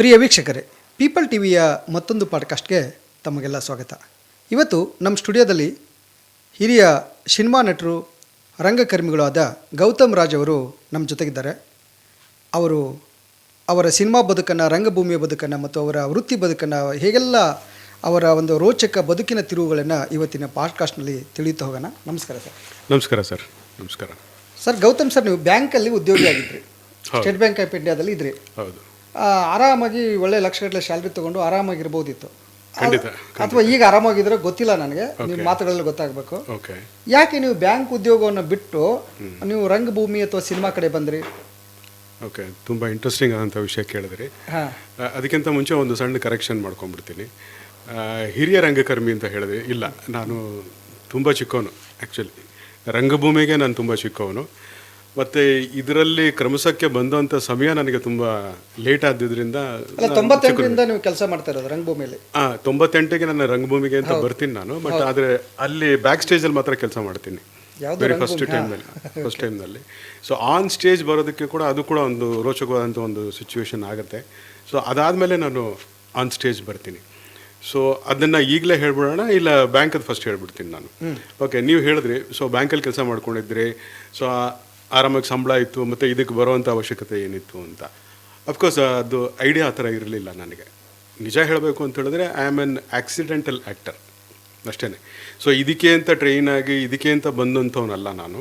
ಪ್ರಿಯ ವೀಕ್ಷಕರೇ ಪೀಪಲ್ ಟಿವಿಯ ಮತ್ತೊಂದು ಪಾಡ್ಕಾಸ್ಟ್ಗೆ ತಮಗೆಲ್ಲ ಸ್ವಾಗತ. ಇವತ್ತು ನಮ್ಮ ಸ್ಟುಡಿಯೋದಲ್ಲಿ ಹಿರಿಯ ಸಿನಿಮಾ ನಟರು ರಂಗಕರ್ಮಿಗಳು ಆದ ಗೌತಮ್ ರಾಜ್ ಅವರು ನಮ್ಮ ಜೊತೆಗಿದ್ದಾರೆ. ಅವರು ಅವರ ಸಿನಿಮಾ ಬದುಕನ್ನು ರಂಗಭೂಮಿಯ ಬದುಕನ್ನು ಮತ್ತು ಅವರ ವೃತ್ತಿ ಬದುಕನ್ನು ಹೇಗೆಲ್ಲ ಅವರ ಒಂದು ರೋಚಕ ಬದುಕಿನ ತಿರುವುಗಳನ್ನು ಇವತ್ತಿನ ಪಾಡ್ಕಾಸ್ಟ್ನಲ್ಲಿ ತಿಳಿಯುತ್ತಾ ಹೋಗೋಣ. ನಮಸ್ಕಾರ ಸರ್. ನಮಸ್ಕಾರ ಸರ್. ನಮಸ್ಕಾರ. ಸರ್ ಗೌತಮ್ ಸರ್ ನೀವು ಬ್ಯಾಂಕಲ್ಲಿ ಉದ್ಯೋಗಿ ಆಗಿದ್ರಿ. ಸ್ಟೇಟ್ ಬ್ಯಾಂಕ್ ಆಫ್ ಇಂಡಿಯಾದಲ್ಲಿ ಇದ್ರಿ. ಹೌದು. ಆರಾಮಾಗಿ ಒಳ್ಳೆ ಲಕ್ಷಗಟ್ಟಲೆ ಸ್ಯಾಲ್ರಿ ತಗೊಂಡು ಆರಾಮಾಗಿರ್ಬೋದಿತ್ತು ಖಂಡಿತ ಅಥವಾ ಈಗ ಆರಾಮಾಗಿದ್ರೆ ಗೊತ್ತಿಲ್ಲ ನನಗೆ ನಿಮ್ಮ ಮಾತುಗಳಲ್ಲಿ ಗೊತ್ತಾಗಬೇಕು. ಓಕೆ ಯಾಕೆ ನೀವು ಬ್ಯಾಂಕ್ ಉದ್ಯೋಗವನ್ನು ಬಿಟ್ಟು ನೀವು ರಂಗಭೂಮಿ ಅಥವಾ ಸಿನಿಮಾ ಕಡೆ ಬಂದ್ರಿ? ಓಕೆ ತುಂಬ ಇಂಟ್ರೆಸ್ಟಿಂಗ್ ಆದಂಥ ವಿಷಯ ಕೇಳಿದ್ರಿ. ಹಾಂ. ಅದಕ್ಕಿಂತ ಮುಂಚೆ ಒಂದು ಸಣ್ಣ ಕರೆಕ್ಷನ್ ಮಾಡ್ಕೊಂಡ್ಬಿಡ್ತೀನಿ. ಆ, ಹಿರಿಯ ರಂಗಕರ್ಮಿ ಅಂತ ಹೇಳಿದೆ ಇಲ್ಲ ನಾನು ತುಂಬ ಚಿಕ್ಕವನು ಆ್ಯಕ್ಚುಲಿ ರಂಗಭೂಮಿಗೆ ನಾನು ತುಂಬ ಚಿಕ್ಕವನು. ಮತ್ತು ಇದರಲ್ಲಿ ಕ್ರಮಸಕ್ಕೆ ಬಂದಂಥ ಸಮಯ ನನಗೆ ತುಂಬ ಲೇಟ್ ಆದ್ದಿದ್ರಿಂದ ಅಲ್ಲ ತೊಂಬತ್ತೆಂಟರಿಂದ ನೀವು ಕೆಲಸ ಮಾಡ್ತಾ ಇರೋದು ರಂಗಭೂಮಿಯಲ್ಲಿ ತೊಂಬತ್ತೆಂಟಿಗೆ ನನ್ನ ರಂಗಭೂಮಿಗೆ ಅಂತ ಬರ್ತೀನಿ ನಾನು ಬಟ್ ಆದರೆ ಅಲ್ಲಿ ಬ್ಯಾಕ್ ಸ್ಟೇಜಲ್ಲಿ ಮಾತ್ರ ಕೆಲಸ ಮಾಡ್ತೀನಿ. ವೆರಿ ಫಸ್ಟ್ ಟೈಮ್ನಲ್ಲಿ ಫಸ್ಟ್ ಟೈಮ್ನಲ್ಲಿ ಸೊ ಆನ್ ಸ್ಟೇಜ್ ಬರೋದಕ್ಕೆ ಕೂಡ ಅದು ಕೂಡ ಒಂದು ರೋಚಕವಾದಂಥ ಒಂದು ಸಿಚುವೇಶನ್ ಆಗುತ್ತೆ. ಸೊ ಅದಾದಮೇಲೆ ನಾನು ಆನ್ ಸ್ಟೇಜ್ ಬರ್ತೀನಿ. ಸೊ ಅದನ್ನು ಈಗಲೇ ಹೇಳ್ಬಿಡೋಣ ಇಲ್ಲ ಬ್ಯಾಂಕದ್ದು ಫಸ್ಟ್ ಹೇಳ್ಬಿಡ್ತೀನಿ ನಾನು. ಓಕೆ ನೀವು ಹೇಳಿದ್ರಿ ಸೊ ಬ್ಯಾಂಕಲ್ಲಿ ಕೆಲಸ ಮಾಡ್ಕೊಂಡಿದ್ರಿ. ಸೊ ಆರಾಮಾಗಿ ಸಂಬಳ ಇತ್ತು, ಮತ್ತು ಇದಕ್ಕೆ ಬರೋವಂಥ ಅವಶ್ಯಕತೆ ಏನಿತ್ತು ಅಂತ. ಅಫ್ಕೋರ್ಸ್ ಅದು ಐಡಿಯಾ ಆ ಥರ ಇರಲಿಲ್ಲ ನನಗೆ. ನಿಜ ಹೇಳಬೇಕು ಅಂತ ಹೇಳಿದ್ರೆ I am an accidental actor ಅಷ್ಟೇ ಸೊ ಇದಕ್ಕೆ ಅಂತ ಟ್ರೈನ್ ಆಗಿ, ಇದಕ್ಕೆ ಅಂತ ಬಂದಂಥವನಲ್ಲ ನಾನು.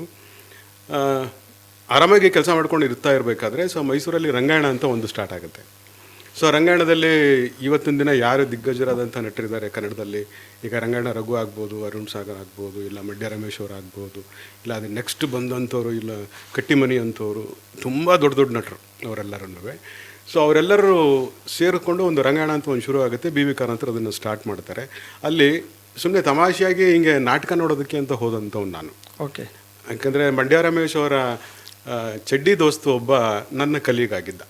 ಆರಾಮಾಗಿ ಕೆಲಸ ಮಾಡ್ಕೊಂಡು ಇರ್ತಾ ಇರಬೇಕಾದ್ರೆ ಸೊ ಮೈಸೂರಲ್ಲಿ ರಂಗಾಯಣ ಅಂತ ಒಂದು ಸ್ಟಾರ್ಟ್ ಆಗುತ್ತೆ. ಸೊ ರಂಗಾಯಣದಲ್ಲಿ ಇವತ್ತಿನ ದಿನ ಯಾರು ದಿಗ್ಗಜರಾದಂಥ ನಟರಿದ್ದಾರೆ ಕನ್ನಡದಲ್ಲಿ? ಈಗ ರಂಗಾಯಣ ರಘು ಆಗ್ಬೋದು ಅರುಣ್ ಸಾಗರ್ ಆಗ್ಬೋದು ಇಲ್ಲ ಮಂಡ್ಯ ರಮೇಶ್ ಅವ್ರು ಆಗ್ಬೋದು ಇಲ್ಲ ಅದು ನೆಕ್ಸ್ಟ್ ಬಂದಂಥವ್ರು ಇಲ್ಲ ಕಟ್ಟಿಮನಿ ಅಂಥವ್ರು ತುಂಬ ದೊಡ್ಡ ದೊಡ್ಡ ನಟರು ಅವರೆಲ್ಲರೂ ಸೊ ಅವರೆಲ್ಲರೂ ಸೇರಿಕೊಂಡು ಒಂದು ರಂಗಾಯಣ ಅಂತ ಒಂದು ಶುರು ಆಗುತ್ತೆ. ಬಿ ವಿ ಕಾರಂತರು ಅದನ್ನು ಸ್ಟಾರ್ಟ್ ಮಾಡ್ತಾರೆ. ಅಲ್ಲಿ ಸುಮ್ಮನೆ ತಮಾಷೆಯಾಗಿ ಹಿಂಗೆ ನಾಟಕ ನೋಡೋದಕ್ಕೆ ಅಂತ ಹೋದಂಥವ್ನು ನಾನು. ಓಕೆ ಯಾಕಂದರೆ ಮಂಡ್ಯ ರಮೇಶ್ ಅವರ ಚಡ್ಡಿ ದೋಸ್ತು ಒಬ್ಬ ನನ್ನ ಕಲೀಗಾಗಿದ್ದ.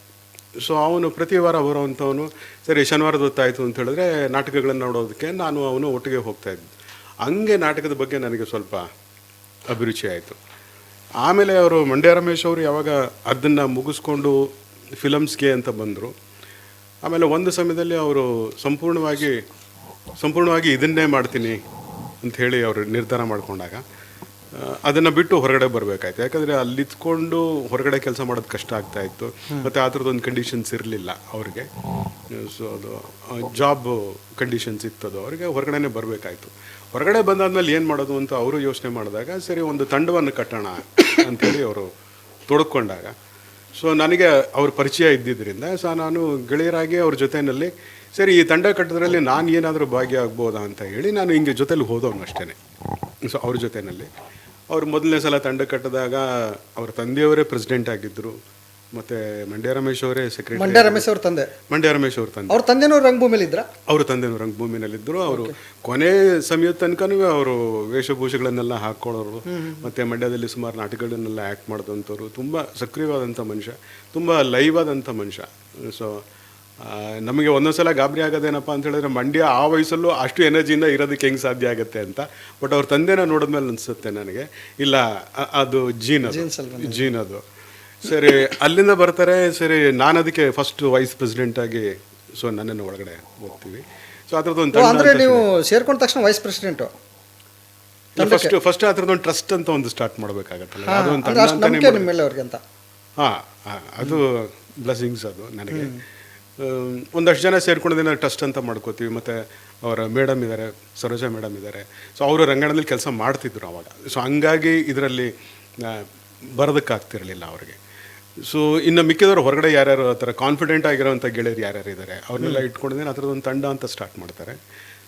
ಸೊ ಅವನು ಪ್ರತಿ ವಾರ ಬರೋವಂಥವನು, ಸರಿ ಶನಿವಾರದ ಹೊತ್ತಾಯಿತು ಅಂತ ಹೇಳಿದ್ರೆ ನಾಟಕಗಳನ್ನು ನೋಡೋದಕ್ಕೆ ನಾನು ಅವನು ಒಟ್ಟಿಗೆ ಹೋಗ್ತಾ ಇದ್ದೆ. ಹಂಗೆ ನಾಟಕದ ಬಗ್ಗೆ ನನಗೆ ಸ್ವಲ್ಪ ಅಭಿರುಚಿ ಆಯಿತು. ಆಮೇಲೆ ಅವರು ಮಂಡ್ಯ ರಮೇಶ್ ಅವರು ಯಾವಾಗ ಅದನ್ನು ಮುಗಿಸ್ಕೊಂಡು ಫಿಲಮ್ಸ್ಗೆ ಅಂತ ಬಂದರು, ಆಮೇಲೆ ಒಂದು ಸಮಯದಲ್ಲಿ ಅವರು ಸಂಪೂರ್ಣವಾಗಿ ಸಂಪೂರ್ಣವಾಗಿ ಇದನ್ನೇ ಮಾಡ್ತೀನಿ ಅಂತ ಹೇಳಿ ಅವರು ನಿರ್ಧಾರ ಮಾಡಿಕೊಂಡಾಗ ಅದನ್ನು ಬಿಟ್ಟು ಹೊರಗಡೆ ಬರಬೇಕಾಯ್ತು. ಯಾಕಂದರೆ ಅಲ್ಲಿತ್ಕೊಂಡು ಹೊರಗಡೆ ಕೆಲಸ ಮಾಡೋದು ಕಷ್ಟ ಆಗ್ತಾ ಇತ್ತು. ಮತ್ತು ಆ ಥರದ್ದೊಂದು ಕಂಡೀಷನ್ಸ್ ಇರಲಿಲ್ಲ ಅವ್ರಿಗೆ. ಸೊ ಅದು ಜಾಬ್ ಕಂಡೀಷನ್ಸ್ ಇತ್ತದು ಅವರಿಗೆ ಹೊರಗಡೆನೇ ಬರಬೇಕಾಯ್ತು. ಹೊರಗಡೆ ಬಂದಾದ್ಮೇಲೆ ಏನು ಮಾಡೋದು ಅಂತ ಅವರು ಯೋಚನೆ ಮಾಡಿದಾಗ ಸರಿ ಒಂದು ತಂಡವನ್ನು ಕಟ್ಟೋಣ ಅಂಥೇಳಿ ಅವರು ತೊಡ್ಕೊಂಡಾಗ. ಸೊ ನನಗೆ ಅವ್ರ ಪರಿಚಯ ಇದ್ದಿದ್ದರಿಂದ ಸೊ ನಾನು ಗೆಳೆಯರಾಗಿ ಅವ್ರ ಜೊತೆಯಲ್ಲಿ ಸರಿ ಈ ತಂಡ ಕಟ್ಟದ್ರಲ್ಲಿ ನಾನು ಏನಾದರೂ ಭಾಗಿಯಾಗ್ಬೋದಾ ಅಂತ ಹೇಳಿ ನಾನು ಹಿಂಗೆ ಜೊತೆಲಿ ಹೋದವನು ಅಷ್ಟೇ ಸೊ ಅವ್ರ ಜೊತೆಯಲ್ಲಿ ಅವ್ರು ಮೊದಲನೇ ಸಲ ತಂಡ ಕಟ್ಟಿದಾಗ ಅವ್ರ ತಂದೆಯವರೇ ಪ್ರೆಸಿಡೆಂಟ್ ಆಗಿದ್ದರು ಮತ್ತು ಮಂಡ್ಯ ರಮೇಶ್ ಅವರೇ ಸೆಕ್ರೆಟರಿ ಮಂಡ್ಯ ರಮೇಶ್ ಅವ್ರ ತಂದೆ. ಮಂಡ್ಯ ರಮೇಶ್ ಅವ್ರ ತಂದೆ. ಅವ್ರ ತಂದೆನೂ ರಂಗಭೂಮಿಯಲ್ಲಿ ಅವ್ರ ಅವರು ತಂದೆನೂ ರಂಗಭೂಮಿಯಲ್ಲಿದ್ದರು. ಅವರು ಕೊನೆ ಸಮಯದ ತನಕನೂ ಅವರು ವೇಷಭೂಷಗಳನ್ನೆಲ್ಲ ಹಾಕ್ಕೊಳ್ಳೋರು. ಮತ್ತು ಮಂಡ್ಯದಲ್ಲಿ ಸುಮಾರು ನಾಟಕಗಳನ್ನೆಲ್ಲ ಆ್ಯಕ್ಟ್ ಮಾಡಿದಂಥವ್ರು. ತುಂಬ ಸಕ್ರಿಯವಾದಂಥ ಮನುಷ್ಯ. ತುಂಬ ಲೈವ್ ಆದಂಥ ಮನುಷ್ಯ. ಸೊ ನಮಗೆ ಒಂದೊಂದು ಸಲ ಗಾಬರಿ ಆಗೋದೇನಪ್ಪ ಅಂತ ಹೇಳಿದ್ರೆ ಮಂಡ್ಯ ಆ ವಯಸ್ಸಲ್ಲೂ ಅಷ್ಟು ಎನರ್ಜಿಯಿಂದ ಇರೋದಕ್ಕೆ ಹೆಂಗೆ ಸಾಧ್ಯ ಆಗುತ್ತೆ ಅಂತ. ಬಟ್ ಅವ್ರ ತಂದೆನ ನೋಡಿದ್ಮೇಲೆ ಅನಿಸುತ್ತೆ ನನಗೆ. ಇಲ್ಲ ಅದು ಜೀನ್ ಅದು. ಜೀನ್ ಅದು. ಸರಿ ಅಲ್ಲಿಂದ ಬರ್ತಾರೆ ಸರಿ ನಾನು ಅದಕ್ಕೆ ಫಸ್ಟ್ ವೈಸ್ ಪ್ರೆಸಿಡೆಂಟ್ ಆಗಿ ಸೊ ನನ್ನನ್ನು ಒಳಗಡೆ ಹೋಗ್ತೀವಿ. ಸೊ ಅದ್ರದ್ದು ಅಂದರೆ ನೀವು ಸೇರ್ಕೊಂಡ ತಕ್ಷಣ ವೈಸ್ ಪ್ರೆಸಿಡೆಂಟು ಫಸ್ಟ್ ಫಸ್ಟ್ ಒಂದು ಟ್ರಸ್ಟ್ ಅಂತ ಒಂದು ಸ್ಟಾರ್ಟ್ ಮಾಡಬೇಕಾಗತ್ತಲ್ಲ. ಅದೊಂದು ಹಾಂ ಅದು ಬ್ಲೆಸ್ಸಿಂಗ್ಸ್ ಅದು ನನಗೆ. ಒಂದಷ್ಟು ಜನ ಸೇರ್ಕೊಂಡಿದ್ದೇನೆ ಟ್ರಸ್ಟ್ ಅಂತ ಮಾಡ್ಕೋತೀವಿ. ಮತ್ತು ಅವರ ಮೇಡಮ್ ಇದ್ದಾರೆ ಸರೋಜಾ ಮೇಡಮ್ ಇದ್ದಾರೆ ಸೊ ಅವರು ರಂಗಣದಲ್ಲಿ ಕೆಲಸ ಮಾಡ್ತಿದ್ರು ಅವಾಗ. ಸೊ ಹಂಗಾಗಿ ಇದರಲ್ಲಿ ಬರೋದಕ್ಕಾಗ್ತಿರಲಿಲ್ಲ ಅವ್ರಿಗೆ. ಸೊ ಇನ್ನು ಮಿಕ್ಕಿದವರು ಹೊರಗಡೆ ಯಾರ್ಯಾರು ಆ ಥರ ಕಾನ್ಫಿಡೆಂಟ್ ಆಗಿರೋವಂಥ ಗೆಳೆಯರು ಯಾರ್ಯಾರು ಇದ್ದಾರೆ ಅವ್ರನ್ನೆಲ್ಲ ಇಟ್ಕೊಂಡಿದ್ದೇನೆ. ಆ ಥರದೊಂದು ಒಂದು ತಂಡ ಅಂತ ಸ್ಟಾರ್ಟ್ ಮಾಡ್ತಾರೆ.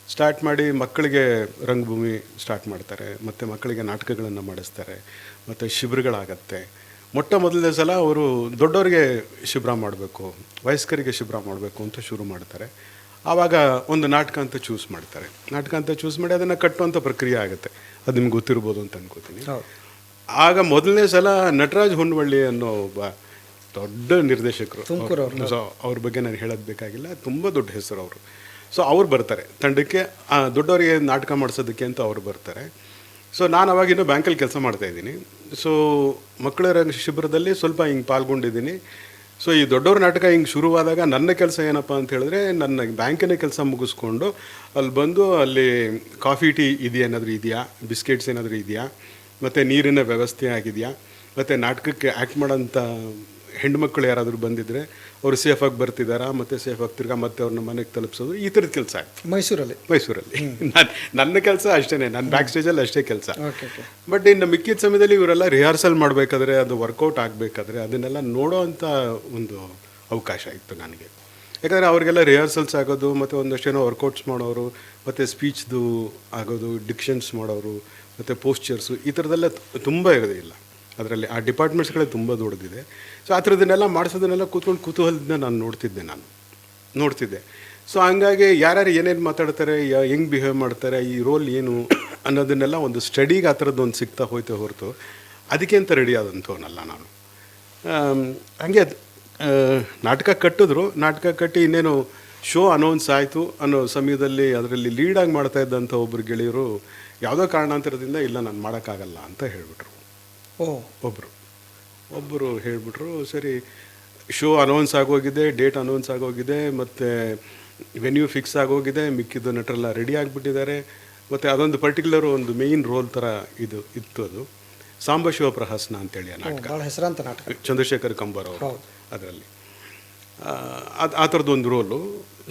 ಸ್ಟಾರ್ಟ್ ಮಾಡಿ ಮಕ್ಕಳಿಗೆ ರಂಗಭೂಮಿ ಸ್ಟಾರ್ಟ್ ಮಾಡ್ತಾರೆ. ಮತ್ತು ಮಕ್ಕಳಿಗೆ ನಾಟಕಗಳನ್ನು ಮಾಡಿಸ್ತಾರೆ. ಮತ್ತು ಶಿಬಿರಗಳಾಗತ್ತೆ. ಮೊಟ್ಟ ಮೊದಲನೇ ಸಲ ಅವರು ದೊಡ್ಡವರಿಗೆ ಶಿಬಿರ ಮಾಡಬೇಕು ವಯಸ್ಕರಿಗೆ ಶಿಬಿರ ಮಾಡಬೇಕು ಅಂತ ಶುರು ಮಾಡ್ತಾರೆ. ಆವಾಗ ಒಂದು ನಾಟಕ ಅಂತ ಚೂಸ್ ಮಾಡ್ತಾರೆ. ನಾಟಕ ಅಂತ ಚೂಸ್ ಮಾಡಿ ಅದನ್ನು ಕಟ್ಟುವಂಥ ಪ್ರಕ್ರಿಯೆ ಆಗುತ್ತೆ. ಅದು ನಿಮ್ಗೆ ಗೊತ್ತಿರ್ಬೋದು ಅಂತ ಅನ್ಕೋತೀನಿ. ಆಗ ಮೊದಲನೇ ಸಲ ನಟರಾಜ್ ಹೊನ್ನವಳ್ಳಿ ಅನ್ನೋ ಒಬ್ಬ ದೊಡ್ಡ ನಿರ್ದೇಶಕರು. ಸೊ ಅವ್ರ. ಬಗ್ಗೆ ನಾನು ಹೇಳೋದು ಬೇಕಾಗಿಲ್ಲ. ತುಂಬ ದೊಡ್ಡ ಹೆಸರು ಅವರು. ಸೊ ಅವ್ರು ಬರ್ತಾರೆ. ತಂಡಕ್ಕೆ ದೊಡ್ಡವರಿಗೆ ನಾಟಕ ಮಾಡಿಸೋದಕ್ಕೆ ಅಂತ ಅವ್ರು ಬರ್ತಾರೆ. ಸೊ ನಾನು ಅವಾಗಿನ್ನೂ ಬ್ಯಾಂಕಲ್ಲಿ ಕೆಲಸ ಮಾಡ್ತಾ ಇದ್ದೀನಿ. ಸೊ ಮಕ್ಕಳ ರಂಗ ಶಿಬಿರದಲ್ಲಿ ಸ್ವಲ್ಪ ಹಿಂಗೆ ಪಾಲ್ಗೊಂಡಿದ್ದೀನಿ. ಸೊ ಈ ದೊಡ್ಡವ್ರ ನಾಟಕ ಹಿಂಗೆ ಶುರುವಾದಾಗ ನನ್ನ ಕೆಲಸ ಏನಪ್ಪ ಅಂತ ಹೇಳಿದ್ರೆ, ನನ್ನ ಬ್ಯಾಂಕಿನ ಕೆಲಸ ಮುಗಿಸ್ಕೊಂಡು ಅಲ್ಲಿ ಬಂದು ಅಲ್ಲಿ ಕಾಫಿ, ಟೀ ಇದೆಯಾ ಏನಾದರೂ ಇದೆಯಾ? ಬಿಸ್ಕೆಟ್ಸ್ ಏನಾದರೂ ಇದೆಯಾ? ಮತ್ತು ನೀರಿನ ವ್ಯವಸ್ಥೆ ಆಗಿದೆಯಾ? ಮತ್ತು ನಾಟಕಕ್ಕೆ ಆ್ಯಕ್ಟ್ ಮಾಡೋಂಥ ಹೆಣ್ಮಕ್ಳು ಯಾರಾದರೂ ಬಂದಿದ್ದರೆ ಅವರು ಸೇಫಾಗಿ ಬರ್ತಿದ್ದಾರಾ ಮತ್ತು ಸೇಫಾಗಿ ತಿರ್ಗಾ ಮತ್ತೆ ಅವ್ರನ್ನ ಮನೆಗೆ ತಲುಪಿಸೋದು? ಈ ಥರದ ಕೆಲಸ ಆಯ್ತು. ಮೈಸೂರಲ್ಲಿ. ಮೈಸೂರಲ್ಲಿ. ನಾನು ನನ್ನ ಕೆಲಸ ಅಷ್ಟೇ ನನ್ನ ಬ್ಯಾಕ್ ಸ್ಟೇಜಲ್ಲಿ ಅಷ್ಟೇ ಕೆಲಸ. ಬಟ್ ಇನ್ನು ಮಿಕ್ಕಿದ ಸಮಯದಲ್ಲಿ ಇವರೆಲ್ಲ ರಿಹರ್ಸಲ್ ಮಾಡಬೇಕಾದ್ರೆ ಅದು ವರ್ಕೌಟ್ ಆಗಬೇಕಾದ್ರೆ ಅದನ್ನೆಲ್ಲ ನೋಡೋ ಅಂಥ ಒಂದು ಅವಕಾಶ ಇತ್ತು ನನಗೆ. ಯಾಕಂದರೆ ಅವರಿಗೆಲ್ಲ ರಿಹರ್ಸಲ್ಸ್ ಆಗೋದು ಮತ್ತು ಒಂದಷ್ಟೇನೋ ವರ್ಕೌಟ್ಸ್ ಮಾಡೋರು ಮತ್ತು ಸ್ಪೀಚ್ದು ಆಗೋದು ಡಿಕ್ಷನ್ಸ್ ಮಾಡೋರು ಮತ್ತು ಪೋಸ್ಚರ್ಸು ಈ ಥರದ್ದೆಲ್ಲ ತುಂಬ ಇರೋದಿಲ್ಲ ಅದರಲ್ಲಿ ಆ ಡಿಪಾರ್ಟ್ಮೆಂಟ್ಸ್ಗಳೇ ತುಂಬ ದೊಡ್ಡದಿದೆ. ಸೊ ಆ ಥರದನ್ನೆಲ್ಲ ಮಾಡಿಸೋದನ್ನೆಲ್ಲ ಕೂತ್ಕೊಂಡು ಕುತೂಹಲದಿಂದ ನಾನು ನೋಡ್ತಿದ್ದೆ ನಾನು. ನೋಡ್ತಿದ್ದೆ. ಸೊ ಹಂಗಾಗಿ ಯಾರ್ಯಾರು ಏನೇನು ಮಾತಾಡ್ತಾರೆ ಹೆಂಗೆ ಬಿಹೇವ್ ಮಾಡ್ತಾರೆ, ಈ ರೋಲ್ ಏನು ಅನ್ನೋದನ್ನೆಲ್ಲ ಒಂದು ಸ್ಟಡಿಗೆ ಆ ಥರದ್ದು ಒಂದು ಸಿಗ್ತಾ ಹೋಯ್ತು ಹೊರತು. ಅದಕ್ಕೆ ಅಂತ ರೆಡಿ ಆದಂಥವನಲ್ಲ ನಾನು. ಹಂಗೆ ನಾಟಕ ಕಟ್ಟಿದ್ರು. ನಾಟಕ ಕಟ್ಟಿ ಇನ್ನೇನು ಶೋ ಅನೌನ್ಸ್ ಆಯಿತು. ಅನ್ನೋ ಸಮಯದಲ್ಲಿ ಅದರಲ್ಲಿ ಲೀಡಾಗಿ ಮಾಡ್ತಾ ಇದ್ದಂಥ ಒಬ್ಬರು ಗೆಳೆಯರು ಯಾವುದೋ ಕಾರಣಾಂತರದಿಂದ ಇಲ್ಲ, ನಾನು ಮಾಡೋಕ್ಕಾಗಲ್ಲ ಅಂತ ಹೇಳಿಬಿಟ್ರು. ಓ. ಒಬ್ಬರು ಒಬ್ಬರು ಹೇಳಿಬಿಟ್ರು ಸರಿ ಶೋ ಅನೌನ್ಸ್ ಆಗೋಗಿದೆ ಡೇಟ್ ಅನೌನ್ಸ್ ಆಗೋಗಿದೆ ಮತ್ತು ವೆನ್ಯೂ ಫಿಕ್ಸ್ ಆಗೋಗಿದೆ ಮಿಕ್ಕಿದ್ದು ನಟರೆಲ್ಲ ರೆಡಿ ಆಗಿಬಿಟ್ಟಿದ್ದಾರೆ. ಮತ್ತು ಅದೊಂದು ಪರ್ಟಿಕ್ಯುಲರ್ ಒಂದು ಮೇಯ್ನ್ ರೋಲ್ ಥರ ಇದು ಇತ್ತು ಅದು. ಸಾಂಬ ಶಿವಪ್ರಹಸನ ಅಂತೇಳಿ ಆ ನಾಟಕ. ಹೆಸರಾಂತ ನಾಟಕ. ಚಂದ್ರಶೇಖರ್ ಕಂಬರ್ ಅವರು ಅದರಲ್ಲಿ. ಅದು ಆ ಥರದ್ದು ಒಂದು ರೋಲು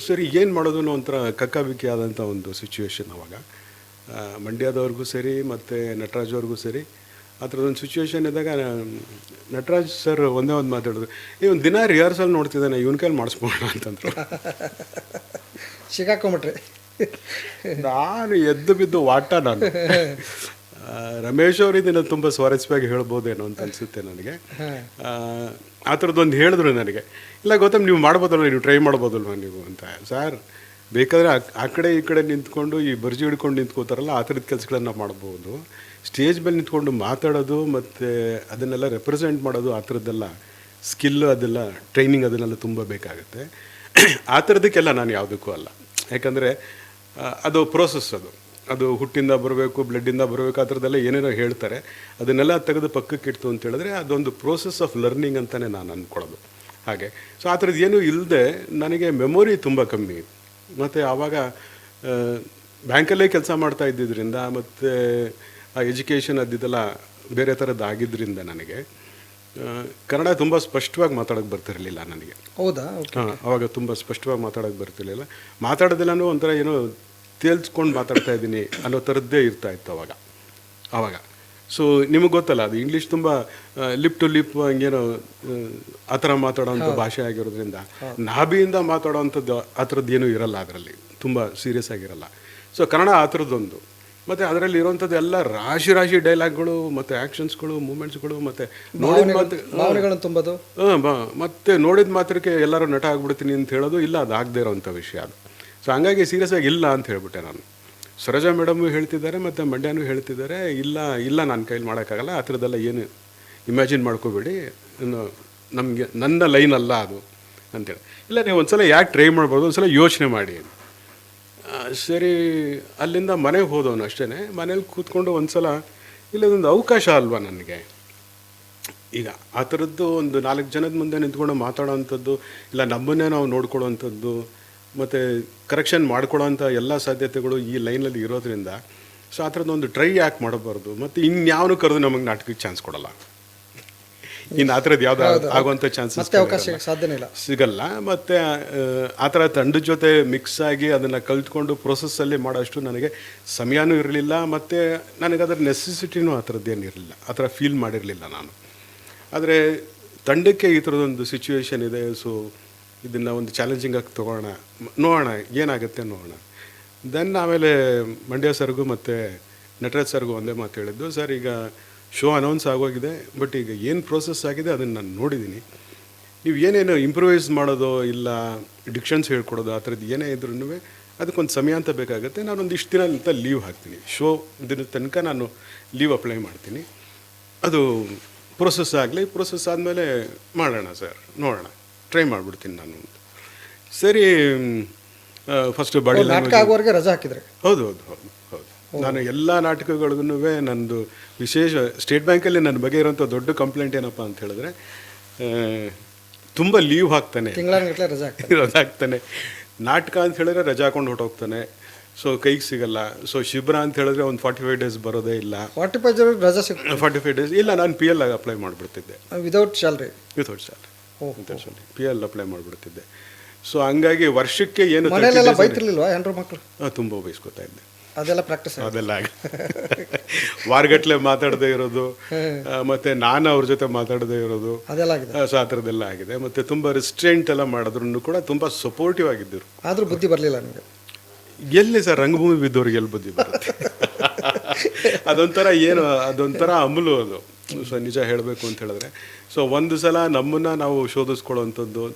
ಸರಿ ಏನು ಮಾಡೋದು ಅನ್ನೋ ಒಂಥರ ಕಕ್ಕಾಬಿಕ್ಕಿ ಆದಂಥ ಒಂದು ಸಿಚುವೇಶನ್ ಅವಾಗ. ಮಂಡ್ಯದವ್ರಿಗೂ ಸರಿ ಮತ್ತು ನಟರಾಜ್ ಅವ್ರಿಗೂ ಸರಿ. ಆ ಥರದೊಂದು ಸಿಚುವೇಶನ್ ಇದ್ದಾಗ ನಟರಾಜ್ ಸರ್ ಒಂದೇ ಒಂದು ಮಾತಾಡಿದ್ರು ಈ ಒಂದು ದಿನ ರಿಹರ್ಸಲ್ ನೋಡ್ತಿದ್ದಾನೆ ಇವನ ಕೈಲಿ ಮಾಡಿಸ್ಬೋಣ? ಅಂತಂದ್ರು. ಸಿಗಾಕೊಂಬಿಟ್ರಿ ನಾನು ಎದ್ದು ಬಿದ್ದು ವಾಟ ನಾನು. ರಮೇಶ್ ಅವರು ಇದನ್ನು ತುಂಬ ಸ್ವಾರಸ್ಯವಾಗಿ ಹೇಳ್ಬೋದೇನೋ ಅಂತ ಅನಿಸುತ್ತೆ ನನಗೆ. ಆ, ಥರದ್ದೊಂದು ಹೇಳಿದ್ರು ನನಗೆ. ಇಲ್ಲ ಗೊತ್ತಮ್ಮ ನೀವು ಮಾಡ್ಬೋದಲ್ವ? ನೀವು ಟ್ರೈ ಮಾಡ್ಬೋದಲ್ವ ನೀವು? ಅಂತ. ಸರ್ ಬೇಕಾದರೆ ಆ ಆ ಕಡೆ ಈ ಕಡೆ ನಿಂತ್ಕೊಂಡು ಈ ಬರ್ಜಿ ಹಿಡ್ಕೊಂಡು ನಿಂತ್ಕೋತಾರಲ್ಲ ಆ ಥರದ ಕೆಲಸಗಳನ್ನ ಮಾಡ್ಬೋದು. ಸ್ಟೇಜ್ ಮೇಲೆ ನಿಂತ್ಕೊಂಡು ಮಾತಾಡೋದು ಮತ್ತು ಅದನ್ನೆಲ್ಲ ರೆಪ್ರೆಸೆಂಟ್ ಮಾಡೋದು ಆ ಥರದ್ದೆಲ್ಲ ಸ್ಕಿಲ್ ಅದೆಲ್ಲ ಟ್ರೈನಿಂಗ್ ಅದನ್ನೆಲ್ಲ ತುಂಬ ಬೇಕಾಗುತ್ತೆ. ಆ ಥರದಕ್ಕೆಲ್ಲ ನಾನು ಯಾವುದಕ್ಕೂ ಅಲ್ಲ. ಯಾಕಂದರೆ ಅದು ಪ್ರೋಸೆಸ್ ಅದು. ಅದು ಹುಟ್ಟಿಂದ ಬರಬೇಕು ಬ್ಲಡ್ಡಿಂದ ಬರಬೇಕು, ಆ ಥರದ್ದೆಲ್ಲ ಏನೇನೋ ಹೇಳ್ತಾರೆ. ಅದನ್ನೆಲ್ಲ ತೆಗೆದು ಪಕ್ಕಕ್ಕೆ ಇಡ್ತು ಅಂತ ಹೇಳಿದ್ರೆ ಅದೊಂದು ಪ್ರೋಸೆಸ್ ಆಫ್ ಲರ್ನಿಂಗ್ ಅಂತಲೇ ನಾನು ಅಂದ್ಕೊಳ್ಳೋದು ಹಾಗೆ. ಸೊ ಆ ಥರದ್ದು ಏನೂ ಇಲ್ಲದೆ ನನಗೆ ಮೆಮೊರಿ ತುಂಬ ಕಮ್ಮಿ. ಮತ್ತು ಆವಾಗ ಬ್ಯಾಂಕಲ್ಲೇ ಕೆಲಸ ಮಾಡ್ತಾ ಇದ್ದಿದ್ದರಿಂದ ಮತ್ತು ಆ ಎಜುಕೇಷನ್ ಅದಿದ್ದೆಲ್ಲ ಬೇರೆ ಥರದ್ದು ಆಗಿದ್ದರಿಂದ ನನಗೆ ಕನ್ನಡ ತುಂಬ ಸ್ಪಷ್ಟವಾಗಿ ಮಾತಾಡೋಕ್ಕೆ ಬರ್ತಿರಲಿಲ್ಲ ನನಗೆ. ಹೌದಾ? ಹಾಂ ಅವಾಗ ತುಂಬ ಸ್ಪಷ್ಟವಾಗಿ ಮಾತಾಡೋಕ್ಕೆ ಬರ್ತಿರಲಿಲ್ಲ. ಮಾತಾಡೋದಿಲ್ಲನೂ ಒಂಥರ ಏನೋ ತೇಲ್ಸ್ಕೊಂಡು ಮಾತಾಡ್ತಾ ಇದ್ದೀನಿ ಅನ್ನೋ ಥರದ್ದೇ ಇರ್ತಾ ಇತ್ತು ಅವಾಗ ಆವಾಗ ಸೊ ನಿಮಗೆ ಗೊತ್ತಲ್ಲ ಅದು ಇಂಗ್ಲೀಷ್ ತುಂಬ ಲಿಪ್ ಟು ಲಿಪ್ ಹಂಗೇನೋ ಆ, ಆ ಥರ ಮಾತಾಡೋವಂಥ ಭಾಷೆ ಆಗಿರೋದ್ರಿಂದ ನಾಭಿಯಿಂದ ಮಾತಾಡೋವಂಥದ್ದು ಆ ಥರದ್ದು ಏನೂ ಇರಲ್ಲ ಅದರಲ್ಲಿ ತುಂಬ ಸೀರಿಯಸ್ ಆಗಿರಲ್ಲ. ಸೊ ಕನ್ನಡ ಆ ಥರದ್ದೊಂದು. ಮತ್ತು ಅದರಲ್ಲಿ ಇರುವಂಥದ್ದು ಎಲ್ಲ ರಾಶಿ ರಾಶಿ ಡೈಲಾಗ್ಗಳು ಮತ್ತು ಆ್ಯಕ್ಷನ್ಸ್ಗಳು ಮೂಮೆಂಟ್ಸ್ಗಳು ಮತ್ತು ನೋಡಿದ ಮಾತು ತುಂಬೋದು? ಹಾಂ ಬಾ ಮತ್ತೆ ನೋಡಿದ ಮಾತ್ರಕ್ಕೆ ಎಲ್ಲರೂ ನಟ ಆಗ್ಬಿಡ್ತೀನಿ ಅಂತ ಹೇಳೋದು ಇಲ್ಲ ಅದು ಆಗದೆ ಇರೋವಂಥ ವಿಷಯ ಅದು. ಸೊ ಹಂಗಾಗಿ ಸೀರಿಯಸ್ ಆಗಿ ಇಲ್ಲ ಅಂತ ಹೇಳಿಬಿಟ್ಟೆ ನಾನು. ಸರೋಜಾ ಮೇಡಮು ಹೇಳ್ತಿದ್ದಾರೆ ಮತ್ತು ಮಂಡ್ಯನೂ ಹೇಳ್ತಿದ್ದಾರೆ ಇಲ್ಲ ಇಲ್ಲ ನನ್ನ ಕೈಲಿ ಮಾಡೋಕ್ಕಾಗಲ್ಲ ಆ ಥರದ್ದೆಲ್ಲ ಏನು ಇಮ್ಯಾಜಿನ್ ಮಾಡ್ಕೋಬೇಡಿ ಇನ್ನು ನಮಗೆ ನನ್ನ ಲೈನ್ ಅಲ್ಲ ಅದು ಅಂತೇಳಿ ಇಲ್ಲ ನೀವು ಒಂದ್ಸಲ ಯಾಕೆ ಟ್ರೈ ಮಾಡ್ಬೋದು ಒಂದ್ಸಲ ಯೋಚನೆ ಮಾಡಿ ಸರಿ, ಅಲ್ಲಿಂದ ಮನೆಗೆ ಹೋದವನು ಅಷ್ಟೇ ಮನೇಲಿ ಕೂತ್ಕೊಂಡು ಒಂದ್ಸಲ ಇಲ್ಲದೊಂದು ಅವಕಾಶ ಅಲ್ವಾ ನನಗೆ? ಈಗ ಆ ಥರದ್ದು ಒಂದು ನಾಲ್ಕು ಜನದ ಮುಂದೆ ನಿಂತ್ಕೊಂಡು ಮಾತಾಡೋ ಅಂಥದ್ದು ಇಲ್ಲ ನಮ್ಮನ್ನೇ ನಾವು ನೋಡ್ಕೊಳ್ಳೋವಂಥದ್ದು, ಮತ್ತು ಕರೆಕ್ಷನ್ ಮಾಡ್ಕೊಳ್ಳೋವಂಥ ಎಲ್ಲ ಸಾಧ್ಯತೆಗಳು ಈ ಲೈನಲ್ಲಿ ಇರೋದ್ರಿಂದ, ಸೊ ಆ ಥರದ್ದು ಒಂದು ಟ್ರೈ ಯಾಕೆ ಮಾಡಬಾರ್ದು? ಮತ್ತು ಇನ್ಯಾವನು ಕರೆದು ನಮಗೆ ನಾಟಕಕ್ಕೆ ಚಾನ್ಸ್ ಕೊಡಲ್ಲ. ಇನ್ನು ಆ ಥರದ್ದು ಯಾವ್ದು ಆಗುವಂಥ ಚಾನ್ಸಸ್ ಮತ್ತೆ ಅವಕಾಶ ಸಾಧ್ಯನೇ ಇಲ್ಲ. ಸಿಗಲ್ಲ. ಮತ್ತು ಆ ಥರ ತಂಡದ ಜೊತೆ ಮಿಕ್ಸ್ ಆಗಿ ಅದನ್ನು ಕಲ್ತ್ಕೊಂಡು ಪ್ರೊಸೆಸ್ಸಲ್ಲಿ ಮಾಡೋಷ್ಟು ನನಗೆ ಸಮಯನೂ ಇರಲಿಲ್ಲ. ಮತ್ತು ನನಗೆ ಅದರ ನೆಸೆಸಿಟಿನೂ ಆ ಥರದ್ದೇನು ಇರಲಿಲ್ಲ. ಆ ಥರ ಫೀಲ್ ಮಾಡಿರಲಿಲ್ಲ ನಾನು. ಆದರೆ ತಂಡಕ್ಕೆ ಈ ಥರದೊಂದು ಸಿಚುವೇಶನ್ ಇದೆ. ಸೊ ಇದನ್ನು ಒಂದು ಚಾಲೆಂಜಿಂಗಾಗಿ ತೊಗೋಣ. ನೋಡೋಣ ಏನಾಗುತ್ತೆ ನೋಡೋಣ. ದೆನ್ ಆಮೇಲೆ ಮಂಡ್ಯ ಸರ್ಗೂ ಮತ್ತು ನಟರಾಜ್ ಸರ್ಗೂ ಒಂದೇ ಮಾತು ಹೇಳಿದ್ದು ಸರ್ ಈಗ ಶೋ ಅನೌನ್ಸ್ ಆಗೋಗಿದೆ ಬಟ್ ಈಗ ಏನು ಪ್ರೋಸೆಸ್ ಆಗಿದೆ ಅದನ್ನು ನಾನು ನೋಡಿದ್ದೀನಿ ನೀವು ಏನೇನು ಇಂಪ್ರೂವೈಸ್ ಮಾಡೋದು ಇಲ್ಲ ಡಿಕ್ಷನ್ಸ್ ಹೇಳ್ಕೊಡೋದು ಆ ಥರದ್ದು ಏನೇ ಇದ್ರೂ ಅದಕ್ಕೊಂದು ಸಮಯ ಅಂತ ಬೇಕಾಗುತ್ತೆ. ನಾನೊಂದು ಇಷ್ಟು ದಿನ ಅಂತ ಲೀವ್ ಹಾಕ್ತೀನಿ. ಶೋ ದಿನದ ತನಕ ನಾನು ಲೀವ್ ಅಪ್ಲೈ ಮಾಡ್ತೀನಿ. ಅದು ಪ್ರೊಸೆಸ್ ಆಗಲಿ ಪ್ರೊಸೆಸ್ ಆದಮೇಲೆ ಮಾಡೋಣ ಸರ್ ನೋಡೋಣ. ಟ್ರೈ ಮಾಡಿಬಿಡ್ತೀನಿ ನಾನು ಸರಿ ಫಸ್ಟ್ ಬಾಡಿ ನಾಟಕ ಆಗೋವರೆಗೆ ರಜಾ ಹಾಕಿದ್ರೆ. ಹೌದು ಹೌದು ಹೌದು ಹೌದು. ನಾನು ಎಲ್ಲ ನಾಟಕಗಳಿಗೂ ನಂದು ವಿಶೇಷ ಸ್ಟೇಟ್ ಬ್ಯಾಂಕಲ್ಲಿ ನನ್ನ ಬಗ್ಗೆ ಇರೋಂಥ ದೊಡ್ಡ ಕಂಪ್ಲೇಂಟ್ ಏನಪ್ಪ ಅಂತ ಹೇಳಿದ್ರೆ ತುಂಬ ಲೀವ್ ಹಾಕ್ತಾನೆ. ರಜಾ ಹಾಕ್ತಾನೆ. ನಾಟಕ ಅಂತ ಹೇಳಿದ್ರೆ ರಜಾ ಹಾಕೊಂಡು ಹೊರಟೋಗ್ತಾನೆ ಸೊ ಕೈಗೆ ಸಿಗಲ್ಲ. ಸೊ ಶಿಬ್ರ ಅಂತ ಹೇಳಿದ್ರೆ ಒಂದು ಫಾರ್ಟಿ ಫೈವ್ ಡೇಸ್ ಬರೋದೇ ಇಲ್ಲ. ಫಾರ್ಟಿ ಫೈವ್ ರಜಾ ರಜೆ ಸಿಗ್ತದೆ. ಫಾರ್ಟಿ ಫೈವ್ ಡೇಸ್ ಇಲ್ಲ ನಾನು ಪಿ ಎಲ್ ಆಗಿ ಅಪ್ಲೈ ಮಾಡಿಬಿಡ್ತಿದ್ದೆ. ವಿದೌಟ್ ಸ್ಯಾಲ್ರಿ ವಿತೌಟ್ ಸ್ಯಾಲ್ ಓಹ್. ಪಿ ಎಲ್ ಅಪ್ಲೈ ಮಾಡಿಬಿಡ್ತಿದ್ದೆ. ಸೊ ಹಂಗಾಗಿ ವರ್ಷಕ್ಕೆ ಏನು ಬೈತಿರ್ಲಿಲ್ವಾ ಎಲ್ಲರೂ ಮಕ್ಕಳು ತುಂಬ ಬಯಸ್ಕೊತಾ ಇದ್ದೆ. ಅದೆಲ್ಲ ಪ್ರಾಕ್ಟೀಸ್ ಅದೆಲ್ಲ ವಾರಗಟ್ಲೆ ಮಾತಾಡದೇ ಇರೋದು ಮತ್ತೆ ನಾನು ಅವ್ರ ಜೊತೆ ಮಾತಾಡದೇ ಇರೋದು. ಅದೆಲ್ಲ ಆಗಿದೆ. ಆ, ಸೊ ಆ ಥರದ್ದೆಲ್ಲ ಆಗಿದೆ. ಮತ್ತೆ ತುಂಬ ರಿಸ್ಟ್ರೆಂಟ್ ಎಲ್ಲ ಮಾಡಿದ್ರು ಕೂಡ ತುಂಬ ಸಪೋರ್ಟಿವ್ ಆಗಿದ್ದರು. ಆದ್ರೂ ಬುದ್ಧಿ ಬರಲಿಲ್ಲ ನನಗೆ ಎಲ್ಲಿ ಸರ್ ರಂಗಭೂಮಿ ಬಿದ್ದವ್ರಿಗೆ ಎಲ್ಲಿ ಬುದ್ಧಿ ಬರುತ್ತೆ? ಅದೊಂಥರ ಏನು ಅದೊಂಥರ ಅಮಲು ಅದು. ಸೊ ನಿಜ ಹೇಳಬೇಕು ಅಂತ ಹೇಳಿದ್ರೆ. ಸೊ ಒಂದು ಸಲ ನಮ್ಮನ್ನು ನಾವು ಶೋಧಿಸ್ಕೊಳ್ಳೋವಂಥದ್ದು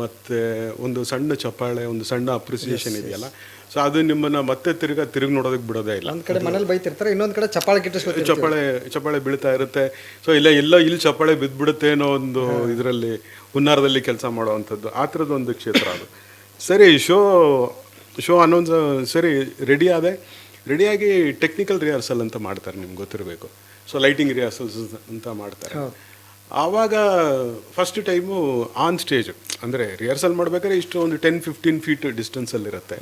ಮತ್ತೆ ಒಂದು ಸಣ್ಣ ಚಪ್ಪಾಳೆ ಒಂದು ಸಣ್ಣ ಅಪ್ರಿಸಿಯೇಷನ್ ಇದೆಯಲ್ಲ. ಸೊ ಅದು ನಿಮ್ಮನ್ನು ಮತ್ತೆ ತಿರ್ಗಾ ತಿರುಗಿ ನೋಡೋದಕ್ಕೆ ಬಿಡೋದೇ ಇಲ್ಲ. ಒಂದು ಕಡೆ ಮನೇಲಿ ಬೈತಿರ್ತಾರೆ ಇನ್ನೊಂದು ಕಡೆ ಚಪ್ಪಾಳೆ ಗಿಟ್ಟಿಸ್ಕೊತೀವಿ ಚಪ್ಪಾಳೆ ಚಪ್ಪಾಳೆ ಬೀಳ್ತಾ ಇರುತ್ತೆ. ಸೊ ಇಲ್ಲ ಎಲ್ಲ ಇಲ್ಲಿ ಚಪ್ಪಾಳೆ ಬಿದ್ದುಬಿಡುತ್ತೆ ಅನ್ನೋ ಒಂದು ಇದರಲ್ಲಿ ಹುನ್ನಾರದಲ್ಲಿ ಕೆಲಸ ಮಾಡುವಂಥದ್ದು ಆ ಥರದ್ದು ಒಂದು ಕ್ಷೇತ್ರ ಅದು. ಸರಿ ಶೋ ಶೋ ಅನ್ನೊಂದು ಸರಿ ರೆಡಿ ಆದೆ. ರೆಡಿಯಾಗಿ ಟೆಕ್ನಿಕಲ್ ರಿಹರ್ಸಲ್ ಅಂತ ಮಾಡ್ತಾರೆ ನಿಮ್ಗೆ ಗೊತ್ತಿರಬೇಕು. ಸೊ ಲೈಟಿಂಗ್ ರಿಹರ್ಸಲ್ಸ್ ಅಂತ ಮಾಡ್ತಾರೆ. ಆವಾಗ ಫಸ್ಟ್ ಟೈಮು ಆನ್ ಸ್ಟೇಜ್ ಅಂದರೆ ರಿಹರ್ಸಲ್ ಮಾಡಬೇಕಾದ್ರೆ ಇಷ್ಟು ಒಂದು ಟೆನ್ ಫಿಫ್ಟೀನ್ ಫೀಟ್ ಡಿಸ್ಟೆನ್ಸಲ್ಲಿರುತ್ತೆ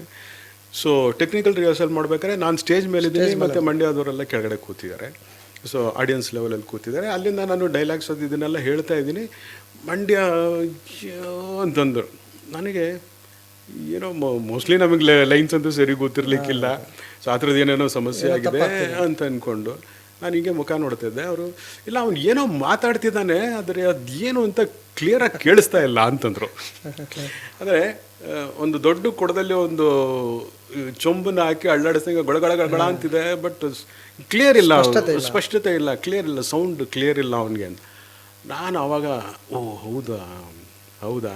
ಸೊ ಟೆಕ್ನಿಕಲ್ ರಿಹರ್ಸಲ್ ಮಾಡಬೇಕಾದ್ರೆ ನಾನು ಸ್ಟೇಜ್ ಮೇಲಿದ್ದೀನಿ ಮತ್ತು ಮಂಡ್ಯದವರೆಲ್ಲ ಕೆಳಗಡೆ ಕೂತಿದ್ದಾರೆ. ಸೊ ಆಡಿಯನ್ಸ್ ಲೆವೆಲಲ್ಲಿ ಕೂತಿದ್ದಾರೆ. ಅಲ್ಲಿಂದ ನಾನು ಡೈಲಾಗ್ಸ್ ಅದು ಇದನ್ನೆಲ್ಲ ಹೇಳ್ತಾ ಇದ್ದೀನಿ. ಮಂಡ್ಯ ಅಂತಂದರು. ನನಗೆ ಏನೋ ಮೋಸ್ಟ್ಲಿ ನಮಗೆ ಲೈನ್ಸ್ ಅಂತೂ ಸರಿ ಗೊತ್ತಿರ್ಲಿಕ್ಕಿಲ್ಲ. ಸೊ ಆ ಥರದ್ದು ಏನೇನೋ ಸಮಸ್ಯೆ ಆಗಿದೆ ಅಂತ ಅಂದ್ಕೊಂಡು ನಾನು ಹೀಗೆ ಮುಖ ನೋಡ್ತಿದ್ದೆ ಅವರು ಇಲ್ಲ ಅವ್ನು ಏನೋ ಮಾತಾಡ್ತಿದ್ದಾನೆ ಆದರೆ ಅದೇನು ಅಂತ ಕ್ಲಿಯರಾಗಿ ಕೇಳಿಸ್ತಾ ಇಲ್ಲ ಅಂತಂದರು. ಅಂದರೆ ಒಂದು ದೊಡ್ಡ ಕೊಡದಲ್ಲಿ ಒಂದು ಚೊಂಬನ್ನ ಹಾಕಿ ಅಳ್ಳಾಡಿಸಿದಂಗೆ ಗೊಳಗಳ ಅಂತಿದೆ ಬಟ್ ಕ್ಲಿಯರ್ ಇಲ್ಲ ಸ್ಪಷ್ಟತೆ ಇಲ್ಲ. ಕ್ಲಿಯರ್ ಇಲ್ಲ ಸೌಂಡ್ ಕ್ಲಿಯರ್ ಇಲ್ಲ ಅವನಿಗೆ ಅಂತ. ನಾನು ಆವಾಗ ಓ ಹೌದಾ ಹೌದಾ?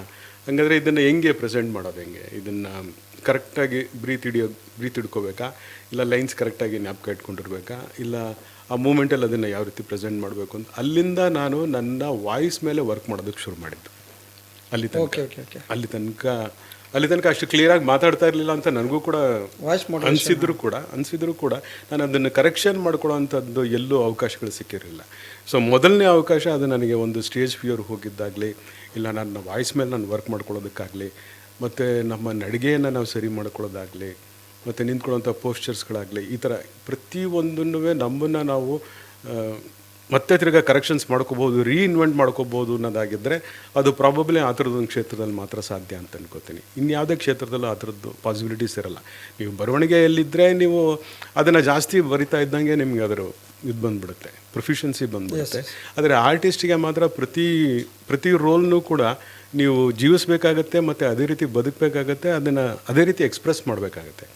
ಹಂಗಾದ್ರೆ ಇದನ್ನು ಹೆಂಗೆ ಪ್ರೆಸೆಂಟ್ ಮಾಡೋದು ಹೆಂಗೆ? ಇದನ್ನು ಕರೆಕ್ಟಾಗಿ ಬ್ರೀತ್ ಹಿಡಿಯೋ ಬ್ರೀತ್ ಹಿಡ್ಕೋಬೇಕಾ? ಇಲ್ಲ ಲೈನ್ಸ್ ಕರೆಕ್ಟಾಗಿ ಜ್ಞಾಪಕ ಇಟ್ಕೊಂಡಿರ್ಬೇಕಾ? ಇಲ್ಲ ಆ ಮೂಮೆಂಟಲ್ಲಿ ಅದನ್ನು ಯಾವ ರೀತಿ ಪ್ರೆಸೆಂಟ್ ಮಾಡಬೇಕು ಅಂತ. ಅಲ್ಲಿಂದ ನಾನು ನನ್ನ ವಾಯ್ಸ್ ಮೇಲೆ ವರ್ಕ್ ಮಾಡೋದಕ್ಕೆ ಶುರು ಮಾಡಿದ್ದು. ಅಲ್ಲಿ ತನಕ. ಓಕೆ ಓಕೆ ಓಕೆ ಅಲ್ಲಿ ತನಕ ಅಲ್ಲಿ ತನಕ ಅಷ್ಟು ಕ್ಲಿಯರಾಗಿ ಮಾತಾಡ್ತಾ ಇರಲಿಲ್ಲ ಅಂತ ನನಗೂ ಕೂಡ ವಾಯ್ಸ್ ಮಾಡಿ ಅನಿಸಿದ್ರು ಕೂಡ ಅನಿಸಿದ್ರು ಕೂಡ ನಾನು ಅದನ್ನು ಕರೆಕ್ಷನ್ ಮಾಡ್ಕೊಳ್ಳೋವಂಥದ್ದು ಎಲ್ಲೂ ಅವಕಾಶಗಳು ಸಿಕ್ಕಿರಲಿಲ್ಲ. ಸೊ ಮೊದಲನೇ ಅವಕಾಶ ಅದು ನನಗೆ ಒಂದು ಸ್ಟೇಜ್ ಫಿಯರ್ ಹೋಗಿದ್ದಾಗಲಿ ಇಲ್ಲ ನನ್ನ ವಾಯ್ಸ್ ಮೇಲೆ ನಾನು ವರ್ಕ್ ಮಾಡ್ಕೊಳ್ಳೋದಕ್ಕಾಗಲಿ ಮತ್ತು ನಮ್ಮ ನಡಿಗೆಯನ್ನು ನಾವು ಸರಿ ಮಾಡ್ಕೊಳ್ಳೋದಾಗಲಿ ಮತ್ತು ನಿಂತ್ಕೊಳ್ಳೋಂಥ ಪೋಸ್ಚರ್ಸ್ಗಳಾಗಲಿ ಈ ಥರ ಪ್ರತಿಯೊಂದನ್ನು ನಮ್ಮನ್ನು ನಾವು ಮತ್ತೆ ತಿರ್ಗ ಕರೆಕ್ಷನ್ಸ್ ಮಾಡ್ಕೋಬೋದು ರೀಇನ್ವೆಂಟ್ ಮಾಡ್ಕೋಬೋದು ಅನ್ನೋದಾಗಿದ್ದರೆ ಅದು ಪ್ರಾಬಬ್ಲಿ ಆ ಥರದೊಂದು ಕ್ಷೇತ್ರದಲ್ಲಿ ಮಾತ್ರ ಸಾಧ್ಯ ಅಂತ ಅನ್ಕೋತೀನಿ ಇನ್ಯಾವುದೇ ಕ್ಷೇತ್ರದಲ್ಲೂ ಆ ಥರದ್ದು ಪಾಸಿಬಿಲಿಟೀಸ್ ಇರಲ್ಲ. ನೀವು ಬರವಣಿಗೆಯಲ್ಲಿದ್ದರೆ ನೀವು ಅದನ್ನು ಜಾಸ್ತಿ ಬರಿತಾ ಇದ್ದಂಗೆ ನಿಮಗೆ ಅದರ ಇದು ಬಂದ್ಬಿಡುತ್ತೆ ಪ್ರೊಫಿಷನ್ಸಿ ಬಂದ್ಬಿಡುತ್ತೆ. ಆದರೆ ಆರ್ಟಿಸ್ಟಿಗೆ ಮಾತ್ರ ಪ್ರತಿ ಪ್ರತಿ ರೋಲ್ನೂ ಕೂಡ ನೀವು ಜೀವಿಸ್ಬೇಕಾಗತ್ತೆ ಮತ್ತು ಅದೇ ರೀತಿ ಬದುಕಬೇಕಾಗತ್ತೆ ಅದನ್ನು ಅದೇ ರೀತಿ ಎಕ್ಸ್ಪ್ರೆಸ್ ಮಾಡಬೇಕಾಗತ್ತೆ.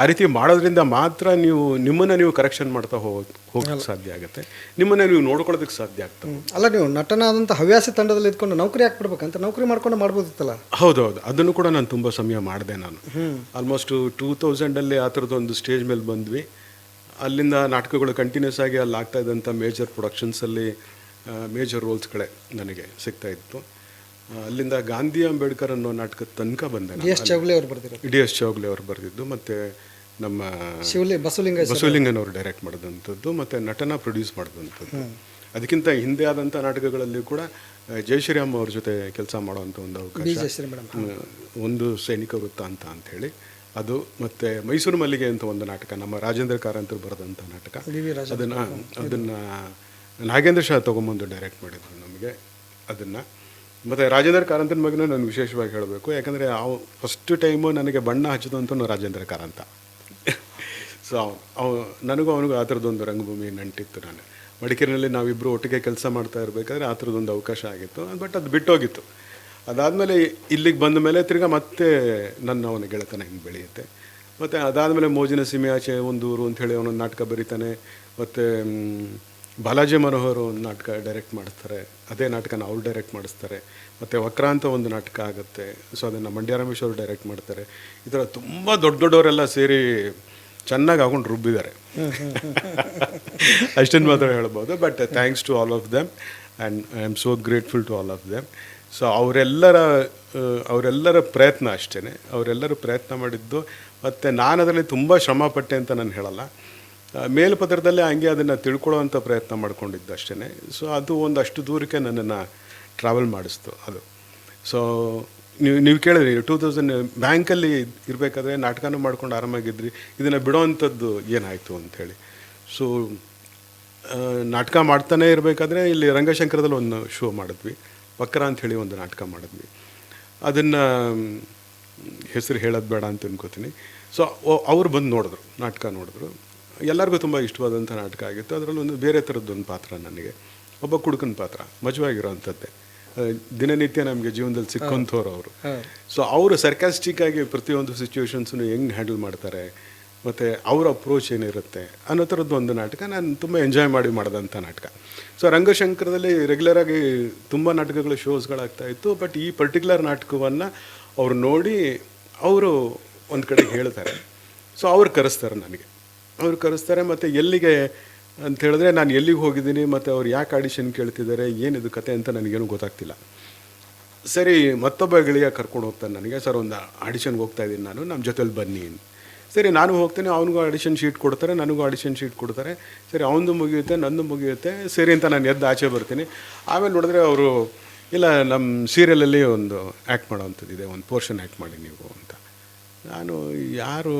ಆ ರೀತಿ ಮಾಡೋದ್ರಿಂದ ಮಾತ್ರ ನೀವು ನಿಮ್ಮನ್ನು ನೀವು ಕರೆಕ್ಷನ್ ಮಾಡ್ತಾ ಹೋಗೋಕೆ ಹೋಗೋಕ್ಕೆ ಸಾಧ್ಯ ಆಗುತ್ತೆ. ನಿಮ್ಮನ್ನು ನೀವು ನೋಡ್ಕೊಳ್ಳೋದಕ್ಕೆ ಸಾಧ್ಯ ಆಗ್ತದೆ. ಅಲ್ಲ ನೀವು ನಟನಾದಂಥ ಹವ್ಯಾಸಿ ತಂಡದಲ್ಲಿ ಇದ್ಕೊಂಡು ನೌಕರಿ ಹಾಕ್ಬಿಡ್ಬೇಕಂತ ನೌಕರಿ ಮಾಡ್ಕೊಂಡು ಮಾಡ್ಬೋದಿತ್ತಲ್ಲ? ಹೌದೌದು. ಅದನ್ನು ಕೂಡ ನಾನು ತುಂಬ ಸಮಯ ಮಾಡಿದೆ ನಾನು. ಆಲ್ಮೋಸ್ಟ್ ಟೂ ತೌಸಂಡಲ್ಲಿ ಆ ಥರದ್ದು ಒಂದು ಸ್ಟೇಜ್ ಮೇಲೆ ಬಂದ್ವಿ. ಅಲ್ಲಿಂದ ನಾಟಕಗಳು ಕಂಟಿನ್ಯೂಸ್ ಆಗಿ ಅಲ್ಲಿ ಆಗ್ತಾ ಇದ್ದಂಥ ಮೇಜರ್ ಪ್ರೊಡಕ್ಷನ್ಸಲ್ಲಿ ಮೇಜರ್ ರೋಲ್ಸ್ಗಳೇ ನನಗೆ ಸಿಗ್ತಾ ಇತ್ತು. ಅಲ್ಲಿಂದ ಗಾಂಧಿ ಅಂಬೇಡ್ಕರ್ ಅನ್ನೋ ನಾಟಕದ ತನಕ ಬಂದೆ ಡಿ ಎಸ್ ಚೌಗ್ಲೆ ಅವ್ರು ಬರ್ದಿರೋದು. ಡಿ ಎಸ್ ಚೌಗ್ಲೆ ಅವರು ಬರೆದಿದ್ದು ಮತ್ತು ನಮ್ಮ ಶಿವಲಿ ಬಸವಲಿಂಗ ಬಸವಲಿಂಗನ್ ಅವರು ಡೈರೆಕ್ಟ್ ಮಾಡಿದಂಥದ್ದು ಮತ್ತು ನಟನ ಪ್ರೊಡ್ಯೂಸ್ ಮಾಡಿದಂಥದ್ದು. ಅದಕ್ಕಿಂತ ಹಿಂದೆ ಆದಂಥ ನಾಟಕಗಳಲ್ಲಿ ಕೂಡ ಜಯಶ್ರೀರಾಮ್ ಅವ್ರ ಜೊತೆ ಕೆಲಸ ಮಾಡುವಂಥ ಒಂದು ಅವಕಾಶ. ಒಂದು ಸೈನಿಕ ವೃತ್ತ ಅಂತ ಅಂಥೇಳಿ ಅದು ಮತ್ತು ಮೈಸೂರು ಮಲ್ಲಿಗೆ ಅಂತ ಒಂದು ನಾಟಕ ನಮ್ಮ ರಾಜೇಂದ್ರ ಕಾರಂತರು ಬರೆದಂಥ ನಾಟಕ. ಅದನ್ನು ಅದನ್ನು ನಾಗೇಂದ್ರ ಶಾ ತೊಗೊಂಬಂದು ಡೈರೆಕ್ಟ್ ಮಾಡಿದ್ರು ನಮಗೆ. ಅದನ್ನು ಮತ್ತು ರಾಜೇಂದ್ರ ಕಾರಂತನ ಬಗ್ಗೆ ನಾನು ವಿಶೇಷವಾಗಿ ಹೇಳಬೇಕು. ಯಾಕಂದರೆ ಆ ಫಸ್ಟ್ ಟೈಮು ನನಗೆ ಬಣ್ಣ ಹಚ್ಚಿದಂತೂ ರಾಜೇಂದ್ರ ಕಾರಂತ. ಸೊ ಅವ ನನಗೂ ಅವನಿಗೂ ಆ ಥರದ್ದೊಂದು ರಂಗಭೂಮಿ ನಂಟಿತ್ತು ನಾನು. ಮಡಿಕೇರಿನಲ್ಲಿ ನಾವಿಬ್ಬರು ಒಟ್ಟಿಗೆ ಕೆಲಸ ಮಾಡ್ತಾ ಇರಬೇಕಾದ್ರೆ ಆ ಥರದ್ದೊಂದು ಅವಕಾಶ ಆಗಿತ್ತು. ಬಟ್ ಅದು ಬಿಟ್ಟೋಗಿತ್ತು. ಅದಾದಮೇಲೆ ಇಲ್ಲಿಗೆ ಬಂದ ಮೇಲೆ ತಿರ್ಗಾ ಮತ್ತೆ ನನ್ನ ಅವನ ಗೆಳೆತನ ಹಿಂಗೆ ಬೆಳೆಯುತ್ತೆ. ಮತ್ತು ಅದಾದಮೇಲೆ ಮೋಜಿನ ಸೀಮೆ ಆಚೆ ಒಂದು ಊರು ಅಂಥೇಳಿ ಅವನೊಂದು ನಾಟಕ ಬರೀತಾನೆ. ಮತ್ತು ಬಾಲಾಜಿ ಮನೋಹರ್ ಒಂದು ನಾಟಕ ಡೈರೆಕ್ಟ್ ಮಾಡಿಸ್ತಾರೆ. ಅದೇ ನಾಟಕನ ಅವ್ರು ಡೈರೆಕ್ಟ್ ಮಾಡಿಸ್ತಾರೆ. ಮತ್ತು ವಕ್ರ ಅಂತ ಒಂದು ನಾಟಕ ಆಗುತ್ತೆ. ಸೊ ಅದನ್ನು ಮಂಡ್ಯ ರಮೇಶ್ ಅವರು ಡೈರೆಕ್ಟ್ ಮಾಡ್ತಾರೆ. ಈ ಥರ ತುಂಬ ದೊಡ್ಡ ದೊಡ್ಡವರೆಲ್ಲ ಸೇರಿ ಚೆನ್ನಾಗಿ ಹಾಕೊಂಡು ರುಬ್ಬಿದ್ದಾರೆ. ಅಷ್ಟನ್ನು ಮಾತ್ರ ಹೇಳ್ಬೋದು. But thanks to all of them and I am so grateful to all of them so ಅವರೆಲ್ಲರ ಅವರೆಲ್ಲರ ಪ್ರಯತ್ನ ಅಷ್ಟೇ ಅವರೆಲ್ಲರೂ ಪ್ರಯತ್ನ ಮಾಡಿದ್ದು. ಮತ್ತು ನಾನು ಅದರಲ್ಲಿ ತುಂಬ ಶ್ರಮಪಟ್ಟೆ ಅಂತ ನಾನು ಹೇಳಲ್ಲ. ಮೇಲ್ಪದರದಲ್ಲೇ ಹಂಗೆ ಅದನ್ನು ತಿಳ್ಕೊಳ್ಳೋವಂಥ ಪ್ರಯತ್ನ ಮಾಡ್ಕೊಂಡಿದ್ದು ಅಷ್ಟೇ ಸೊ ಅದು ಒಂದಷ್ಟು ದೂರಕ್ಕೆ ನನ್ನನ್ನು ಟ್ರಾವೆಲ್ ಮಾಡಿಸ್ತು ಅದು. ಸೊ ನೀವು ನೀವು ಕೇಳಿದ್ರಿ ಟೂ ತೌಸಂಡ್ ಬ್ಯಾಂಕಲ್ಲಿ ಇರಬೇಕಾದ್ರೆ ನಾಟಕನೂ ಮಾಡ್ಕೊಂಡು ಆರಾಮಾಗಿದ್ರಿ, ಇದನ್ನು ಬಿಡೋವಂಥದ್ದು ಏನಾಯಿತು ಅಂಥೇಳಿ. ಸೊ ನಾಟಕ ಮಾಡ್ತಾನೆ ಇರಬೇಕಾದ್ರೆ ಇಲ್ಲಿ ರಂಗಶಂಕರದಲ್ಲಿ ಒಂದು ಶೋ ಮಾಡಿದ್ವಿ, ವಕ್ರ ಅಂಥೇಳಿ ಒಂದು ನಾಟಕ ಮಾಡಿದ್ವಿ. ಅದನ್ನು, ಹೆಸರು ಹೇಳೋದು ಬೇಡ ಅಂತ ಅನ್ಕೋತೀನಿ. ಸೊ ಅವ್ರು ಬಂದು ನೋಡಿದ್ರು, ನಾಟಕ ನೋಡಿದ್ರು. ಎಲ್ಲರಿಗೂ ತುಂಬ ಇಷ್ಟವಾದಂಥ ನಾಟಕ ಆಗಿತ್ತು. ಅದರಲ್ಲಿ ಒಂದು ಬೇರೆ ಥರದ್ದೊಂದು ಪಾತ್ರ ನನಗೆ. ಒಬ್ಬ ಕುಡುಕನ ಪಾತ್ರ ಮಜವಾಗಿರೋವಂಥದ್ದೇ. ದಿನನಿತ್ಯ ನಮಗೆ ಜೀವನದಲ್ಲಿ ಸಿಕ್ಕಂಥವ್ರು ಅವರು. ಸೊ ಅವರು ಸರ್ಕಾಸ್ಟಿಕ್ ಆಗಿ ಪ್ರತಿಯೊಂದು ಸಿಚುವೇಶನ್ಸನ್ನು ಹೆಂಗೆ ಹ್ಯಾಂಡಲ್ ಮಾಡ್ತಾರೆ ಮತ್ತು ಅವ್ರ ಅಪ್ರೋಚ್ ಏನಿರುತ್ತೆ ಅನ್ನೋ ಥರದ್ದು ಒಂದು ನಾಟಕ ನಾನು ತುಂಬ ಎಂಜಾಯ್ ಮಾಡಿ ಮಾಡಿದಂಥ ನಾಟಕ. ಸೊ ರಂಗಶಂಕರದಲ್ಲಿ ರೆಗ್ಯುಲರಾಗಿ ತುಂಬ ನಾಟಕಗಳು ಶೋಸ್ಗಳಾಗ್ತಾ ಇತ್ತು ಬಟ್ ಈ ಪರ್ಟಿಕ್ಯುಲರ್ ನಾಟಕವನ್ನು ಅವ್ರು ನೋಡಿ ಅವರು ಒಂದು ಕಡೆ ಹೇಳ್ತಾರೆ. ಸೊ ಅವ್ರು ಕರೆಸ್ತಾರೆ ನನಗೆ. ಅವ್ರು ಕರೆಸ್ತಾರೆ, ಮತ್ತು ಎಲ್ಲಿಗೆ ಅಂತ ಹೇಳಿದ್ರೆ, ನಾನು ಎಲ್ಲಿಗೆ ಹೋಗಿದ್ದೀನಿ, ಮತ್ತು ಅವ್ರು ಯಾಕೆ ಆಡಿಷನ್ ಕೇಳ್ತಿದ್ದಾರೆ ಏನಿದು ಕತೆ ಅಂತ ನನಗೇನು ಗೊತ್ತಾಗ್ತಿಲ್ಲ. ಸರಿ, ಮತ್ತೊಬ್ಬ ಗೆಳೆಯ ಕರ್ಕೊಂಡು ಹೋಗ್ತಾನೆ, ನನಗೆ ಸರ್ ಒಂದು ಆಡಿಷನ್ಗೆ ಹೋಗ್ತಾ ಇದ್ದೀನಿ ನಾನು ನಮ್ಮ ಜೊತೆಲಿ ಬನ್ನಿ ಸರಿ, ನಾನು ಹೋಗ್ತೇನೆ, ಅವನಿಗೂ ಆಡಿಷನ್ ಶೀಟ್ ಕೊಡ್ತಾರೆ, ನನಗೂ ಆಡಿಷನ್ ಶೀಟ್ ಕೊಡ್ತಾರೆ. ಸರಿ, ಅವನದು ಮುಗಿಯುತ್ತೆ, ನಂದು ಮುಗಿಯುತ್ತೆ, ಸರಿ ಅಂತ ನಾನು ಎದ್ದು ಆಚೆ ಬರ್ತೀನಿ. ಆಮೇಲೆ ನೋಡಿದ್ರೆ ಅವರು, ಇಲ್ಲ ನಮ್ಮ ಸೀರಿಯಲಲ್ಲಿ ಒಂದು ಆ್ಯಕ್ಟ್ ಮಾಡೋವಂಥದ್ದಿದೆ ಒಂದು ಪೋರ್ಷನ್ ಆ್ಯಕ್ಟ್ ಮಾಡಿ ನೀವು ಅಂತ. ನಾನು ಯಾರು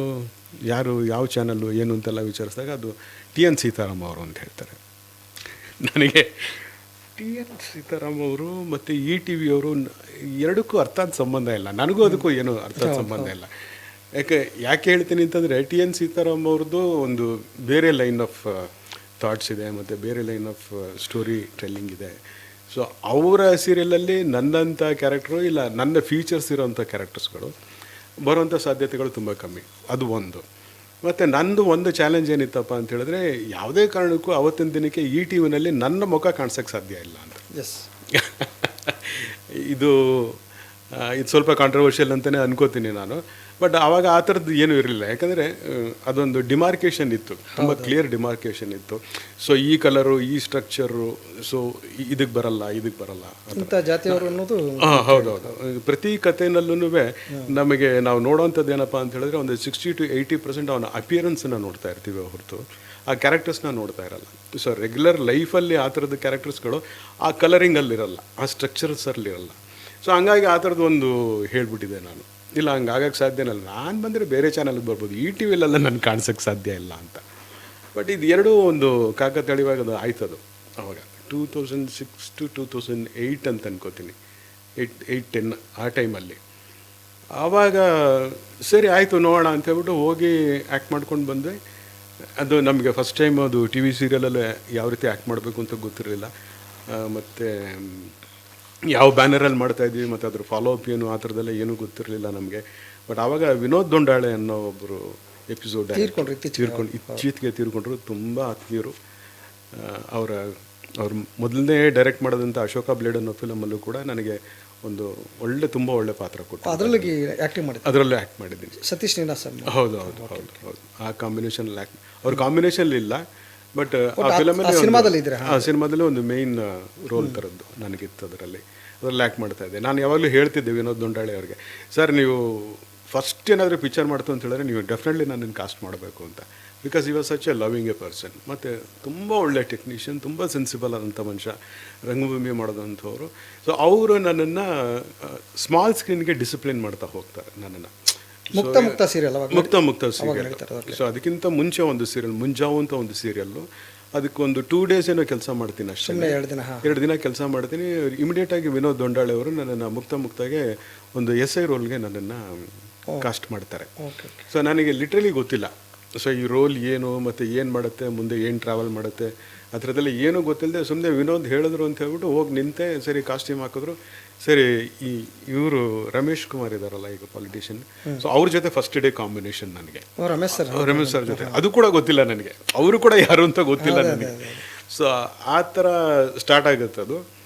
ಯಾರು ಯಾವ ಚಾನಲ್ಲು ಏನು ಅಂತೆಲ್ಲ ವಿಚಾರಿಸಿದಾಗ ಅದು ಟಿ ಎನ್ ಸೀತಾರಾಮ್ ಅವರು ಅಂತ ಹೇಳ್ತಾರೆ. ನನಗೆ ಟಿ ಎನ್ ಸೀತಾರಾಮ್ ಅವರು ಮತ್ತು ಇ ಟಿ ವಿ ಅವರು ಎರಡಕ್ಕೂ ಅರ್ಥದ ಸಂಬಂಧ ಇಲ್ಲ. ನನಗೂ ಅದಕ್ಕೂ ಏನು ಅರ್ಥದ ಸಂಬಂಧ ಇಲ್ಲ. ಯಾಕೆ ಯಾಕೆ ಹೇಳ್ತೀನಿ ಅಂತಂದರೆ ಟಿ ಎನ್ ಸೀತಾರಾಮ್ ಅವ್ರದ್ದು ಒಂದು ಬೇರೆ ಲೈನ್ ಆಫ್ ಥಾಟ್ಸ್ ಇದೆ ಮತ್ತು ಬೇರೆ ಲೈನ್ ಆಫ್ ಸ್ಟೋರಿ ಟೆಲ್ಲಿಂಗ್ ಇದೆ. ಸೊ ಅವರ ಸೀರಿಯಲಲ್ಲಿ ನನ್ನಂಥ ಕ್ಯಾರೆಕ್ಟ್ರು ಇಲ್ಲ ನನ್ನ ಫೀಚರ್ಸ್ ಇರೋಂಥ ಕ್ಯಾರೆಕ್ಟರ್ಸ್ಗಳು ಬರುವಂಥ ಸಾಧ್ಯತೆಗಳು ತುಂಬ ಕಮ್ಮಿ. ಅದು ಒಂದು. ಮತ್ತು ನಂದು ಒಂದು ಚಾಲೆಂಜ್ ಏನಿತ್ತಪ್ಪ ಅಂತ ಹೇಳಿದ್ರೆ ಯಾವುದೇ ಕಾರಣಕ್ಕೂ ಅವತ್ತಿನ ದಿನಕ್ಕೆ ಈ ಟಿ ವಿನಲ್ಲಿ ನನ್ನ ಮುಖ ಕಾಣಿಸೋಕ್ಕೆ ಸಾಧ್ಯ ಇಲ್ಲ ಅಂತ. ಎಸ್ ಇದು ಇದು ಸ್ವಲ್ಪ ಕಾಂಟ್ರವರ್ಷಿಯಲ್ ಅಂತಲೇ ಅನ್ಕೋತೀನಿ ನಾನು. ಬಟ್ ಆವಾಗ ಆ ಥರದ್ದು ಏನೂ ಇರಲಿಲ್ಲ. ಯಾಕಂದರೆ ಅದೊಂದು ಡಿಮಾರ್ಕೇಷನ್ ಇತ್ತು. ತುಂಬ ಕ್ಲಿಯರ್ ಡಿಮಾರ್ಕೇಷನ್ ಇತ್ತು. ಸೊ ಈ ಕಲರು ಈ ಸ್ಟ್ರಕ್ಚರು ಸೊ ಇದಕ್ಕೆ ಬರಲ್ಲ ಇದಕ್ಕೆ ಬರಲ್ಲ. ಅನ್ನೋದು ಹಾಂ ಹೌದೌದು. ಪ್ರತಿ ಕಥೆನಲ್ಲೂ ನಮಗೆ ನಾವು ನೋಡೋವಂಥದ್ದು ಏನಪ್ಪ ಅಂತ ಹೇಳಿದ್ರೆ ಒಂದು ಸಿಕ್ಸ್ಟಿ ಟು ಏಯ್ಟಿ ಪರ್ಸೆಂಟ್ ಅವನ ಅಪಿಯರೆನ್ಸನ್ನು ನೋಡ್ತಾ ಇರ್ತೀವಿ ಹೊರತು. ಆ ಕ್ಯಾರೆಕ್ಟರ್ಸ್ನ ನೋಡ್ತಾ ಇರಲ್ಲ. ಸೊ ರೆಗ್ಯುಲರ್ ಲೈಫಲ್ಲಿ ಆ ಥರದ ಕ್ಯಾರೆಕ್ಟರ್ಸ್ಗಳು ಆ ಕಲರಿಂಗಲ್ಲಿರಲ್ಲ ಆ ಸ್ಟ್ರಕ್ಚರ್ಸಲ್ಲಿರಲ್ಲ ಸೊ ಹಂಗಾಗಿ ಆ ಥರದ್ದು ಒಂದು ಹೇಳ್ಬಿಟ್ಟಿದೆ ನಾನು. ಇಲ್ಲ ಹಂಗಾಗಕ್ಕೆ ಸಾಧ್ಯನಲ್ಲ ನಾನು ಬಂದರೆ ಬೇರೆ ಚಾನಲ್ಗೆ ಬರ್ಬೋದು. ಈ ಟಿ ವಿಲೆಲ್ಲ ನಾನು ಕಾಣಿಸೋಕ್ಕೆ ಸಾಧ್ಯ ಇಲ್ಲ ಅಂತ. ಬಟ್ ಇದು ಎರಡೂ ಒಂದು ಕಾಕತಾಳೀವಾಗ ಅದು ಆಯ್ತದು. ಅವಾಗ two thousand six to two thousand eight ಅಂತ ಅನ್ಕೋತೀನಿ. ಏಯ್ಟ್ ಏಯ್ಟ್ ಟೆನ್ ಆ ಟೈಮಲ್ಲಿ ಆವಾಗ ಸರಿ, ಆಯಿತು, ನೋಡೋಣ ಅಂತ ಹೇಳ್ಬಿಟ್ಟು ಹೋಗಿ ಆ್ಯಕ್ಟ್ ಮಾಡ್ಕೊಂಡು ಬಂದೆ. ಅದು ನಮಗೆ ಫಸ್ಟ್ ಟೈಮ್ ಅದು ಟಿ ವಿ ಸೀರಿಯಲಲ್ಲೇ ಯಾವ ರೀತಿ ಆ್ಯಕ್ಟ್ ಮಾಡಬೇಕು ಅಂತ ಗೊತ್ತಿರಲಿಲ್ಲ. ಮತ್ತು ಯಾವ ಬ್ಯಾನರಲ್ಲಿ ಮಾಡ್ತಾ ಇದ್ವಿ ಮತ್ತು ಅದ್ರ ಫಾಲೋ ಅಪ್ ಏನು ಆ ಥರದ್ದೆಲ್ಲ ಏನೂ ಗೊತ್ತಿರಲಿಲ್ಲ ನಮಗೆ. ಬಟ್ ಆವಾಗ ವಿನೋದ್ ದೊಂಡಾಳೆ ಅನ್ನೋ ಒಬ್ಬರು ಎಪಿಸೋಡ್ ತೀರ್ಕೊಂಡ್ರು. ತೀರ್ಕೊಂಡು ಇತ್ತೀಚೆಗೆ ತೀರ್ಕೊಂಡ್ರು ತುಂಬ ಆತ್ಮೀಯರು. ಅವರ ಅವ್ರು ಮೊದಲನೇ ಡೈರೆಕ್ಟ್ ಮಾಡಿದಂಥ ಅಶೋಕ ಬ್ಲೇಡ್ ಅನ್ನೋ ಫಿಲಮಲ್ಲೂ ಕೂಡ ನನಗೆ ಒಂದು ಒಳ್ಳೆ ತುಂಬ ಒಳ್ಳೆ ಪಾತ್ರ ಕೊಟ್ಟು ಅದರಲ್ಲಿ ಆ್ಯಕ್ಟಿಂಗ್ ಮಾಡಿ ಅದರಲ್ಲೂ ಆ್ಯಕ್ಟ್ ಮಾಡಿದ್ದೀನಿ. ಸತೀಶ್ ನೀನಾಸ್ ಹೌದು ಹೌದು ಹೌದು ಹೌದು. ಆ ಕಾಂಬಿನೇಷನಲ್ಲಿ ಆ್ಯಕ್ಟ್ ಅವ್ರ ಕಾಂಬಿನೇಷನ್ ಇಲ್ಲ. ಬಟ್ ಆ ಆ- ಫಿಲಮಲ್ಲಿ ಆ ಸಿನಿಮಾದಲ್ಲಿ? ಆ ಸಿನಿಮಾದಲ್ಲಿ ಒಂದು ಮೇಯ್ನ್ ರೋಲ್ ತರದ್ದು ನನಗಿತ್ತು ಅದರಲ್ಲಿ. ಅದ್ರಲ್ಲಿ ಲ್ಯಾಕ್ ಮಾಡ್ತಾ ಇದ್ದೆ. ನಾನು ಯಾವಾಗಲೂ ಹೇಳ್ತಿದ್ದೆ ವಿನೋದ್ ದೊಂಡಾಳೆ ಅವ್ರಿಗೆ ಸರ್ ನೀವು ಫಸ್ಟ್ ಏನಾದರೂ ಪಿಕ್ಚರ್ ಮಾಡ್ತು ಅಂತ ಹೇಳಿದ್ರೆ ನೀವು ಡೆಫಿನೆಟ್ಲಿ ನನ್ನನ್ನು ಕಾಸ್ಟ್ ಮಾಡಬೇಕು ಅಂತ. Because was such a loving a person ಮತ್ತು ತುಂಬ ಒಳ್ಳೆ ಟೆಕ್ನಿಷಿಯನ್ ತುಂಬ ಸೆನ್ಸಿಬಲ್ ಆದಂಥ ಮನುಷ್ಯ ರಂಗಭೂಮಿ ಮಾಡೋದಂಥವ್ರು. ಸೊ ಅವರು ನನ್ನನ್ನು ಸ್ಮಾಲ್ ಸ್ಕ್ರೀನ್ಗೆ ಡಿಸಿಪ್ಲಿನ್ ಮಾಡ್ತಾ ಹೋಗ್ತಾರೆ ನನ್ನನ್ನು. ಮುಕ್ತ ಮುಕ್ತ ಸೀರಿಯಲ್ ಮುಕ್ತ ಮುಕ್ತ ಸೀರಿಯಲ್. ಸೊ ಅದಕ್ಕಿಂತ ಮುಂಚೆ ಒಂದು ಸೀರಿಯಲ್ ಮುಂಜಾವು ಅಂತ ಒಂದು ಸೀರಿಯಲ್ಲು. ಅದಕ್ಕೊಂದು ಟೂ ಡೇಸ್ ಏನೋ ಕೆಲಸ ಮಾಡ್ತೀನಿ ಅಷ್ಟೇ. ಎರಡು ದಿನ ಎರಡು ದಿನ ಕೆಲಸ ಮಾಡ್ತೀನಿ. ಇಮಿಡಿಯೇಟ್ ಆಗಿ ವಿನೋದ್ ದೊಂಡಾಳೆ ಅವರು ನನ್ನನ್ನು ಮುಕ್ತ ಮುಕ್ತಾಗೆ ಒಂದು ಎಸ್ ಐ ರೋಲ್ಗೆ ನನ್ನನ್ನು ಕಾಸ್ಟ್ ಮಾಡ್ತಾರೆ. ಸೊ ನನಗೆ ಲಿಟ್ರಲಿ ಗೊತ್ತಿಲ್ಲ. ಸೊ ಈ ರೋಲ್ ಏನು ಮತ್ತು ಏನು ಮಾಡುತ್ತೆ ಮುಂದೆ ಏನು ಟ್ರಾವೆಲ್ ಮಾಡುತ್ತೆ ಆ ಥರದ್ದೆಲ್ಲ ಏನೂ ಗೊತ್ತಿಲ್ಲದೆ ಸುಮ್ಮನೆ ವಿನೋದ್ ಹೇಳಿದ್ರು ಅಂತ ಹೇಳ್ಬಿಟ್ಟು ಹೋಗಿ ನಿಂತೆ ಸರಿ ಕಾಸ್ಟ್ಯೂಮ್ ಹಾಕಿದ್ರು. ಸರಿ ಈ ಇವರು ರಮೇಶ್ ಕುಮಾರ್ ಇದಾರಲ್ಲ ಈಗ ಪಾಲಿಟಿಷಿಯನ್ ಸೊ ಅವ್ರ ಜೊತೆ ಫಸ್ಟ್ ಡೇ ಕಾಂಬಿನೇಷನ್ ನನಗೆ. ರಮೇಶ್ ಸರ್. ರಮೇಶ್ ಸರ್ ಜೊತೆ. ಅದು ಕೂಡ ಗೊತ್ತಿಲ್ಲ ನನಗೆ. ಅವರು ಕೂಡ ಯಾರು ಅಂತ ಗೊತ್ತಿಲ್ಲ ನನಗೆ. ಸೊ ಆ ಥರ ಸ್ಟಾರ್ಟ್ ಆಗುತ್ತೆ ಅದು.